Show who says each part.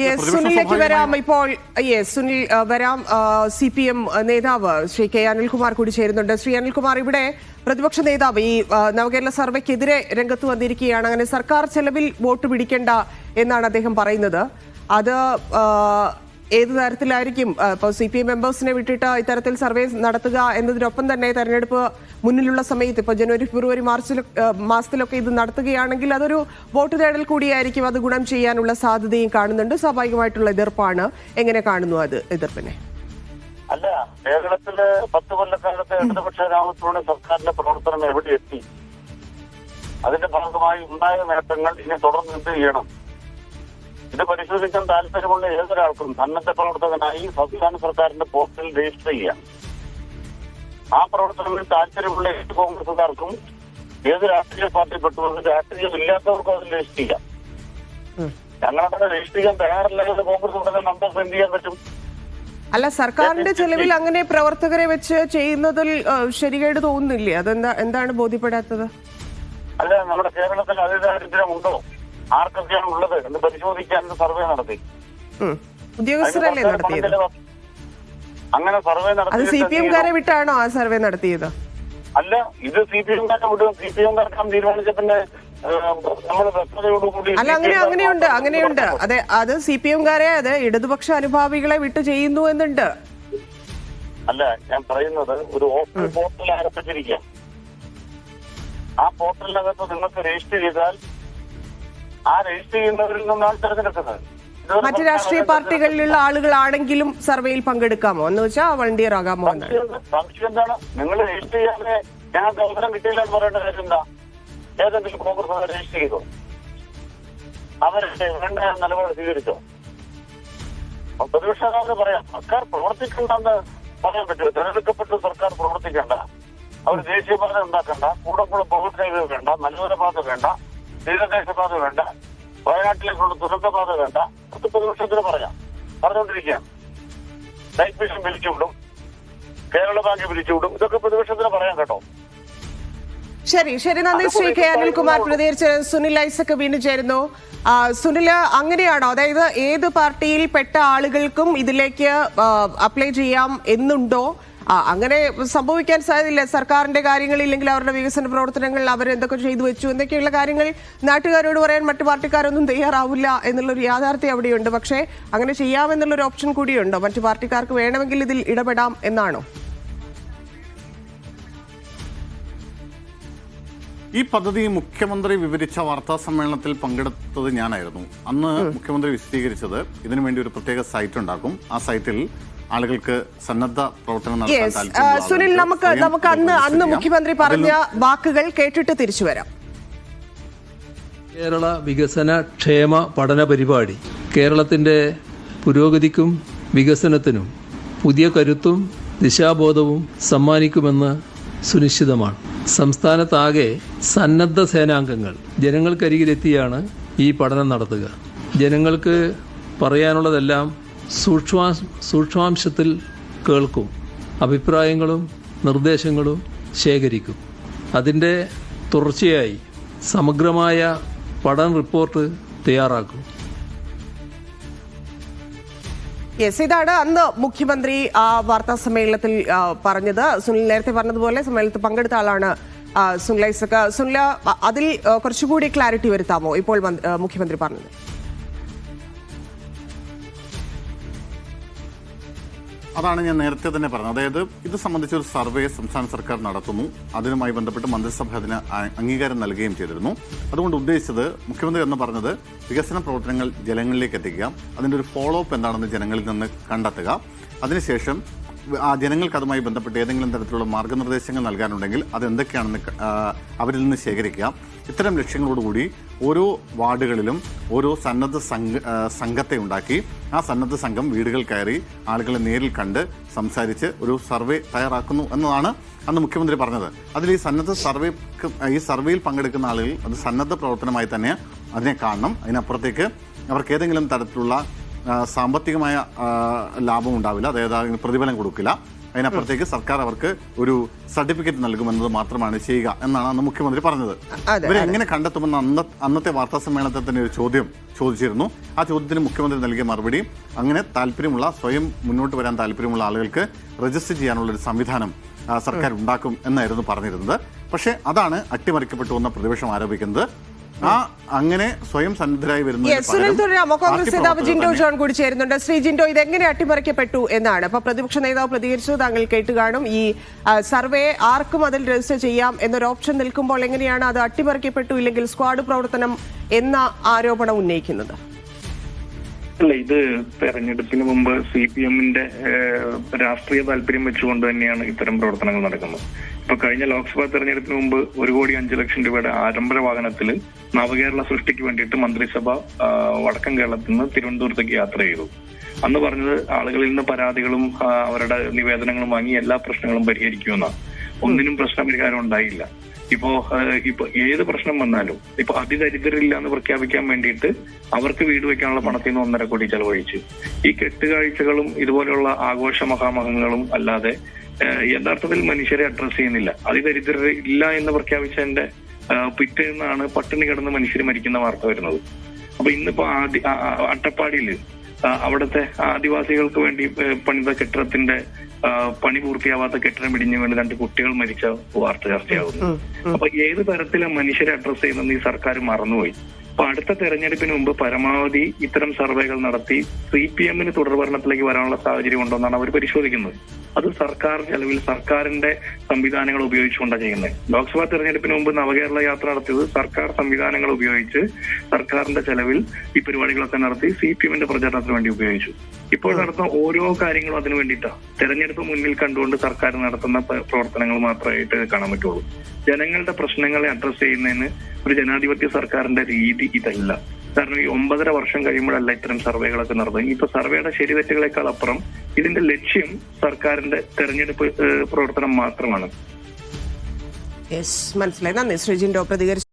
Speaker 1: Yes സുനിലേക്ക് വരാം. ഇപ്പോൾ yes Sunil വരാം. സി പി എം നേതാവ് ശ്രീ കെ അനിൽകുമാർ കൂടി ചേരുന്നുണ്ട്. ശ്രീ അനിൽകുമാർ ഇവിടെ പ്രതിപക്ഷ നേതാവ് ഈ നവകേരള സർവേക്കെതിരെ രംഗത്ത് വന്നിരിക്കുകയാണ്. അങ്ങനെ സർക്കാർ ചെലവിൽ വോട്ട് പിടിക്കേണ്ട എന്നാണ് അദ്ദേഹം പറയുന്നത്. അത് ഏത് തരത്തിലായിരിക്കും? ഇപ്പൊ സി പി എം മെമ്പേഴ്സിനെ വിട്ടിട്ട് ഇത്തരത്തിൽ സർവേ നടത്തുക എന്നതിനൊപ്പം തന്നെ തെരഞ്ഞെടുപ്പ് മുന്നിലുള്ള സമയത്ത് ഇപ്പോൾ ജനുവരി ഫെബ്രുവരി മാർച്ചിൽ മാസത്തിലൊക്കെ ഇത് നടത്തുകയാണെങ്കിൽ അതൊരു വോട്ട് തേടൽ കൂടിയായിരിക്കും. അത് ഗുണം ചെയ്യാനുള്ള സാധ്യതയും കാണുന്നുണ്ട്. സ്വാഭാവികമായിട്ടുള്ള എതിർപ്പാണ്. എങ്ങനെ കാണുന്നു അത് എതിർപ്പിനെ?
Speaker 2: അല്ല കേരളത്തിൽ പത്ത് കൊല്ലക്കാലത്തെ ഇടതുപക്ഷ രാമത്തോടെ സർക്കാരിന്റെ പ്രവർത്തനം എവിടെ എത്തി അതിന്റെ ഭാഗമായി ഉണ്ടായ നേട്ടങ്ങൾ ഇനി തുടർന്ന് എന്ത് ചെയ്യണം? ഇത് പരിശോധിക്കാൻ താല്പര്യമുള്ള ഏതൊരാൾക്കും സന്നദ്ധ പ്രവർത്തകനായി സംസ്ഥാന സർക്കാരിന്റെ പോർട്ടലിൽ രജിസ്റ്റർ ചെയ്യാം. ആ പ്രവർത്തനങ്ങളിൽ താല്പര്യമുള്ള ഏത് കോൺഗ്രസുകാർക്കും ഏത് രാഷ്ട്രീയ പാർട്ടിപ്പെട്ടവർക്ക് രാഷ്ട്രീയം ഇല്ലാത്തവർക്കും അതിൽ രജിസ്റ്റർ ചെയ്യാം. ഞങ്ങളവിടെ രജിസ്റ്റർ ചെയ്യാൻ തയ്യാറില്ല. എന്ന് കോൺഗ്രസ് ഉണ്ടെങ്കിൽ നമുക്ക് എന്ത് ചെയ്യാൻ പറ്റും?
Speaker 1: അല്ല സർക്കാരിന്റെ ചെലവിൽ അങ്ങനെ പ്രവർത്തകരെ വെച്ച് ചെയ്യുന്നതിൽ ശരികേട് തോന്നുന്നില്ലേ? അതെന്താ എന്താണ് ബോധ്യപ്പെടാത്തത്?
Speaker 2: അല്ല നമ്മുടെ കേരളത്തിൽ അതിദാരിദ്ര്യം ഉണ്ടോ? ആർക്കൊക്കെയാണ് ഉള്ളത് എന്ന് പരിശോധിക്കാൻ സർവേ നടത്തി.
Speaker 1: ഉദ്യോഗസ്ഥരല്ലേ നടത്തിയത്?
Speaker 2: അങ്ങനെ സർവേ
Speaker 1: അത്
Speaker 2: നടത്തി
Speaker 1: സി പി എംകാരെ വിട്ടാണോ ആ സർവേ നടത്തിയത്?
Speaker 2: അല്ല ഇത് സി പി എംകാരെ വിടും. സി പി എംകാർക്കാൻ തീരുമാനിച്ച പിന്നെ
Speaker 1: അല്ല അങ്ങനെ അങ്ങനെയുണ്ട് അങ്ങനെയുണ്ട്. അതെ അത് സി പി എംകാരെ അത് ഇടതുപക്ഷ അനുഭാവികളെ വിട്ടു ചെയ്യുന്നു എന്നുണ്ട്.
Speaker 2: അല്ല ഞാൻ പറയുന്നത് ഒരു ഓപ്പൺ പോർട്ടൽ ആരംഭിച്ചിരിക്കുക ആ പോർട്ടലിനകത്ത് നിങ്ങൾക്ക് രജിസ്റ്റർ ചെയ്താൽ ആ രജിസ്റ്റർ ചെയ്യുന്നവരിൽ നിന്നാണ് തിരഞ്ഞെടുക്കുന്നത്.
Speaker 1: മറ്റു രാഷ്ട്രീയ പാർട്ടികളിലുള്ള ആളുകളാണെങ്കിലും സർവേയിൽ പങ്കെടുക്കാമോ? എന്ന് വെച്ചാൽ വളണ്ടിയർ ആകാമോ
Speaker 2: സംശയം? എന്താണ്? നിങ്ങൾ രജിസ്റ്റർ ചെയ്യാതെ ഞങ്ങൾക്ക് അവസരം കിട്ടിയില്ല എന്ന് പറയേണ്ട കാര്യം എന്താ? ഏതെങ്കിലും കോൺഗ്രസ് രജിസ്റ്റർ ചെയ്തോ? അവരെ വേണ്ട നിലപാട് സ്വീകരിച്ചോ? പ്രതിപക്ഷ നേതാവിന് പറയാം സർക്കാർ പ്രവർത്തിക്കണ്ടെന്ന് പറയാൻ പറ്റുമോ തെരഞ്ഞെടുക്കപ്പെട്ട സർക്കാർ പ്രവർത്തിക്കണ്ട. അവർ ദേശീയപാത ഉണ്ടാക്കണ്ട. കൂടെ കൂടെ പൗരസേവ വേണ്ട. നല്ലൊരു പാത വേണ്ട. തീരദേശപാത വേണ്ട. വയനാട്ടിലേക്കുള്ള ദുരന്തപാത വേണ്ട. അത് പ്രതിപക്ഷത്തിന് പറയാം. പറഞ്ഞുകൊണ്ടിരിക്കുകയാണ്. ലൈഫ് മിഷൻ പിരിച്ചുവിടും കേരള ബാങ്ക് പിരിച്ചുവിടും ഇതൊക്കെ പ്രതിപക്ഷത്തിന് പറയാം കേട്ടോ.
Speaker 1: ശരി ശരി. നന്ദി ശ്രീ കെ അനിൽകുമാർ. പ്രതികരിച്ച് സുനിൽ ഐസക് വീണ്ടും ചേരുന്നു. സുനിൽ അങ്ങനെയാണോ? അതായത് ഏത് പാർട്ടിയിൽ പെട്ട ആളുകൾക്കും ഇതിലേക്ക് അപ്ലൈ ചെയ്യാം എന്നുണ്ടോ? അങ്ങനെ സംഭവിക്കാൻ സാധ്യതയില്ല. സർക്കാരിന്റെ കാര്യങ്ങൾ ഇല്ലെങ്കിൽ അവരുടെ വികസന പ്രവർത്തനങ്ങൾ അവർ എന്തൊക്കെ ചെയ്തു വെച്ചു എന്തൊക്കെയുള്ള കാര്യങ്ങൾ നാട്ടുകാരോട് പറയാൻ മറ്റു പാർട്ടിക്കാരൊന്നും തയ്യാറാവില്ല എന്നുള്ളൊരു യാഥാർത്ഥ്യം അവിടെയുണ്ട്. പക്ഷേ അങ്ങനെ ചെയ്യാമെന്നുള്ളൊരു ഓപ്ഷൻ കൂടിയുണ്ടോ? മറ്റു പാർട്ടിക്കാർക്ക് വേണമെങ്കിൽ ഇതിൽ ഇടപെടാം എന്നാണോ?
Speaker 3: ഈ പദ്ധതി മുഖ്യമന്ത്രി വിവരിച്ച വാർത്താ സമ്മേളനത്തിൽ പങ്കെടുത്തത് ഞാനായിരുന്നു. അന്ന് മുഖ്യമന്ത്രി വിശദീകരിച്ചത് ഇതിനു വേണ്ടി ഒരു പ്രത്യേക സൈറ്റ് ഉണ്ടാക്കും. ആ സൈറ്റിൽ ആളുകൾക്ക് സന്നദ്ധ പ്രവർത്തനം നടത്താൻ
Speaker 1: സുനിൽ നമുക്ക് നമുക്ക് അന്ന് അന്ന് മുഖ്യമന്ത്രി പറഞ്ഞ വാക്കുകൾ കേട്ടിട്ട് തിരിച്ചു വരാം.
Speaker 4: കേരള വികസന ക്ഷേമ പഠന പരിപാടി കേരളത്തിന്റെ പുരോഗതിക്കും വികസനത്തിനും പുതിയ കരുത്തും ദിശാബോധവും സമ്മാനിക്കുമെന്ന് സുനിശ്ചിതമാണ്. സംസ്ഥാനത്താകെ സന്നദ്ധ സേനാംഗങ്ങൾ ജനങ്ങൾക്കരികിലെത്തിയാണ് ഈ പഠനം നടത്തുക. ജനങ്ങൾക്ക് പറയാനുള്ളതെല്ലാം സൂക്ഷ്മാ സൂക്ഷ്മാംശത്തിൽ കേൾക്കും. അഭിപ്രായങ്ങളും നിർദ്ദേശങ്ങളും ശേഖരിക്കും. അതിന്റെ തുടർച്ചയായി സമഗ്രമായ പഠന റിപ്പോർട്ട് തയ്യാറാക്കും.
Speaker 1: യെസ് ഇതാണ് അന്ന് മുഖ്യമന്ത്രി ആ വാർത്താ സമ്മേളനത്തിൽ പറഞ്ഞത്. സുനിൽ നേരത്തെ പറഞ്ഞതുപോലെ സമ്മേളനത്തിൽ പങ്കെടുത്ത ആളാണ് സുനിൽ ഐസക്. സുനില അതിൽ കുറച്ചുകൂടി ക്ലാരിറ്റി വരുത്താമോ? ഇപ്പോൾ മുഖ്യമന്ത്രി പറഞ്ഞത്.
Speaker 3: അതാണ് ഞാൻ നേരത്തെ തന്നെ പറഞ്ഞത്. അതായത് ഇത് സംബന്ധിച്ച് ഒരു സർവേ സംസ്ഥാന സർക്കാർ നടത്തുന്നു. അതിനുമായി ബന്ധപ്പെട്ട് മന്ത്രിസഭ അതിന് അംഗീകാരം നൽകുകയും ചെയ്തിരുന്നു. അതുകൊണ്ട് ഉദ്ദേശിച്ചത് മുഖ്യമന്ത്രി എന്ന് പറഞ്ഞത് വികസന പ്രവർത്തനങ്ങൾ ജനങ്ങളിലേക്ക് എത്തിക്കുക. അതിന്റെ ഒരു ഫോളോ അപ്പ് എന്താണെന്ന് ജനങ്ങളിൽ നിന്ന് കണ്ടെത്തുക. അതിനുശേഷം ആ ജനങ്ങൾക്ക് അതുമായി ബന്ധപ്പെട്ട് ഏതെങ്കിലും തരത്തിലുള്ള മാർഗനിർദ്ദേശങ്ങൾ നൽകാനുണ്ടെങ്കിൽ അത് എന്തൊക്കെയാണെന്ന് അവരിൽ നിന്ന് ശേഖരിക്കാം. ഇത്തരം ലക്ഷ്യങ്ങളോടുകൂടി ഓരോ വാർഡുകളിലും ഓരോ സന്നദ്ധ സംഘ സംഘത്തെ ഉണ്ടാക്കി ആ സന്നദ്ധ സംഘം വീടുകൾ കയറി ആളുകളെ നേരിൽ കണ്ട് സംസാരിച്ച് ഒരു സർവേ തയ്യാറാക്കുന്നു എന്നതാണ് അന്ന് മുഖ്യമന്ത്രി പറഞ്ഞത്. അതിൽ ഈ സന്നദ്ധ സർവേ ഈ സർവേയിൽ പങ്കെടുക്കുന്ന ആളുകൾ അത് സന്നദ്ധ പ്രവർത്തനമായി തന്നെ അതിനെ കാണണം. അതിനപ്പുറത്തേക്ക് അവർക്ക് ഏതെങ്കിലും തരത്തിലുള്ള സാമ്പത്തികമായ ലാഭം ഉണ്ടാവില്ല. അതായത് അതിന് പ്രതിഫലം കൊടുക്കില്ല. അതിനപ്പുറത്തേക്ക് സർക്കാർ അവർക്ക് ഒരു സർട്ടിഫിക്കറ്റ് നൽകുമെന്നത് മാത്രമാണ് ചെയ്യുക എന്നാണ് അന്ന് മുഖ്യമന്ത്രി പറഞ്ഞത്.
Speaker 1: ഇവരെങ്ങനെ
Speaker 3: ഇവരെ എങ്ങനെ കണ്ടെത്തുമെന്ന് അന്ന അന്നത്തെ വാർത്താ സമ്മേളനത്തിൽ തന്നെ ഒരു ചോദ്യം ചോദിച്ചിരുന്നു. ആ ചോദ്യത്തിന് മുഖ്യമന്ത്രി നൽകിയ മറുപടി അങ്ങനെ താല്പര്യമുള്ള സ്വയം മുന്നോട്ട് വരാൻ താല്പര്യമുള്ള ആളുകൾക്ക് രജിസ്റ്റർ ചെയ്യാനുള്ള ഒരു സംവിധാനം സർക്കാർ ഉണ്ടാക്കും എന്നായിരുന്നു പറഞ്ഞിരുന്നത്. പക്ഷേ അതാണ് അട്ടിമറിക്കപ്പെട്ടു എന്ന പ്രതിപക്ഷം ആരോപിക്കുന്നത്. ആ അങ്ങനെ സ്വയം സന്നദ്ധരായി
Speaker 1: വരുന്നത് കോൺഗ്രസ് നേതാവ് ജിൻഡോ ജോൺ കൂടി ചേരുന്നുണ്ട്. ശ്രീ ജിൻഡോ ഇത് എങ്ങനെ അട്ടിമറിക്കപ്പെട്ടു എന്നാണ്? അപ്പൊ പ്രതിപക്ഷ നേതാവ് പ്രതികരിച്ചു താങ്കൾ കേട്ട് കാണും. ഈ സർവേ ആർക്കും അതിൽ രജിസ്റ്റർ ചെയ്യാം എന്നൊരു ഓപ്ഷൻ നിൽക്കുമ്പോൾ എങ്ങനെയാണ് അത് അട്ടിമറിക്കപ്പെട്ടു ഇല്ലെങ്കിൽ സ്ക്വാഡ് പ്രവർത്തനം എന്ന ആരോപണം ഉന്നയിക്കുന്നത്?
Speaker 5: അല്ല ഇത് തെരഞ്ഞെടുപ്പിന് മുമ്പ് സി പി എമ്മിന്റെ രാഷ്ട്രീയ താല്പര്യം വെച്ചുകൊണ്ട് തന്നെയാണ് ഇത്തരം പ്രവർത്തനങ്ങൾ നടക്കുന്നത്. ഇപ്പൊ കഴിഞ്ഞ ലോക്സഭാ തെരഞ്ഞെടുപ്പിന് മുമ്പ് ഒരു കോടി അഞ്ചു ലക്ഷം രൂപയുടെ ആരംഭര വാഹനത്തിൽ നവകേരള സൃഷ്ടിക്ക് വേണ്ടിയിട്ട് മന്ത്രിസഭ വടക്കൻ കേരളത്തിൽ നിന്ന് തിരുവനന്തപുരത്തേക്ക് യാത്ര ചെയ്തു. അന്ന് പറഞ്ഞത് ആളുകളിൽ നിന്ന് പരാതികളും അവരുടെ നിവേദനങ്ങളും വാങ്ങി എല്ലാ പ്രശ്നങ്ങളും പരിഹരിക്കുമെന്നാണ്. ഒന്നിനും പ്രശ്നപരിഹാരം ഉണ്ടായില്ല. ഇപ്പോ ഇപ്പൊ ഏത് പ്രശ്നം വന്നാലും ഇപ്പൊ അതിദരിദ്രരില്ല എന്ന് പ്രഖ്യാപിക്കാൻ വേണ്ടിയിട്ട് അവർക്ക് വീട് വെക്കാനുള്ള പണത്തിൽ നിന്ന് ഒന്നര കോടി ചെലവഴിച്ചു. ഈ കെട്ടുകാഴ്ചകളും ഇതുപോലെയുള്ള ആഘോഷ മഹാമഹങ്ങളും അല്ലാതെ യഥാർത്ഥത്തിൽ മനുഷ്യരെ അഡ്രസ്സ് ചെയ്യുന്നില്ല. അതിദരിദ്രർ ഇല്ല എന്ന് പ്രഖ്യാപിച്ചതിന്റെ പിറ്റേന്നാണ് പട്ടിണി കിടന്ന് മനുഷ്യർ മരിക്കുന്ന വാർത്ത വരുന്നത്. അപ്പൊ ഇന്നിപ്പോ ആദ്യ ആ, അവിടുത്തെ ആദിവാസികൾക്ക് വേണ്ടി പണിത കെട്ടിടത്തിന്റെ പണി പൂർത്തിയാവാത്ത കെട്ടിടം ഇടിഞ്ഞു വേണ്ടി രണ്ട് കുട്ടികൾ മരിച്ച വാർത്ത ചർച്ചയാകുന്നു അപ്പൊ ഏത് തരത്തിലാണ് മനുഷ്യരെ അഡ്രസ് ചെയ്യുന്നത് ഈ സർക്കാർ മറന്നുപോയി. അപ്പൊ അടുത്ത തെരഞ്ഞെടുപ്പിന് മുമ്പ് പരമാവധി ഇത്തരം സർവേകൾ നടത്തി സി പി എമ്മിന് തുടർഭരണത്തിലേക്ക് വരാനുള്ള സാഹചര്യം ഉണ്ടോന്നാണ് അവർ പരിശോധിക്കുന്നത്. അത് സർക്കാർ ചെലവിൽ സർക്കാരിന്റെ സംവിധാനങ്ങൾ ഉപയോഗിച്ചുകൊണ്ടാണ് ചെയ്യുന്നത്. ലോക്സഭാ തെരഞ്ഞെടുപ്പിന് മുമ്പ് നവകേരള യാത്ര നടത്തിയത് സർക്കാർ സംവിധാനങ്ങൾ ഉപയോഗിച്ച് സർക്കാരിന്റെ ചെലവിൽ ഈ പരിപാടികളൊക്കെ നടത്തി സി പി എമ്മിന്റെ പ്രചാരണത്തിന് വേണ്ടി ഉപയോഗിച്ചു. ഇപ്പോൾ നടത്തുന്ന ഓരോ കാര്യങ്ങളും അതിനു വേണ്ടിയിട്ടാണ് തെരഞ്ഞെടുപ്പ് മുന്നിൽ കണ്ടുകൊണ്ട് സർക്കാർ നടത്തുന്ന പ്രവർത്തനങ്ങൾ മാത്രമായിട്ട് കാണാൻ പറ്റുള്ളൂ. ജനങ്ങളുടെ പ്രശ്നങ്ങളെ അഡ്രസ് ചെയ്യുന്നതിന് ഒരു ജനാധിപത്യ സർക്കാരിന്റെ രീതി ഇതല്ല. കാരണം ഈ ഒമ്പതര വർഷം കഴിയുമ്പോഴല്ല ഇത്തരം സർവേകളൊക്കെ നടന്നത്. ഇപ്പൊ സർവേയുടെ ശരി തെറ്റുകളെക്കാൾ അപ്പുറം ഇതിന്റെ ലക്ഷ്യം സർക്കാരിന്റെ തെരഞ്ഞെടുപ്പ് പ്രവർത്തനം മാത്രമാണ്.
Speaker 1: മനസ്സിലായി. നന്ദി. ശ്രീജിൻ ഡോ പ്രതികരിച്ചു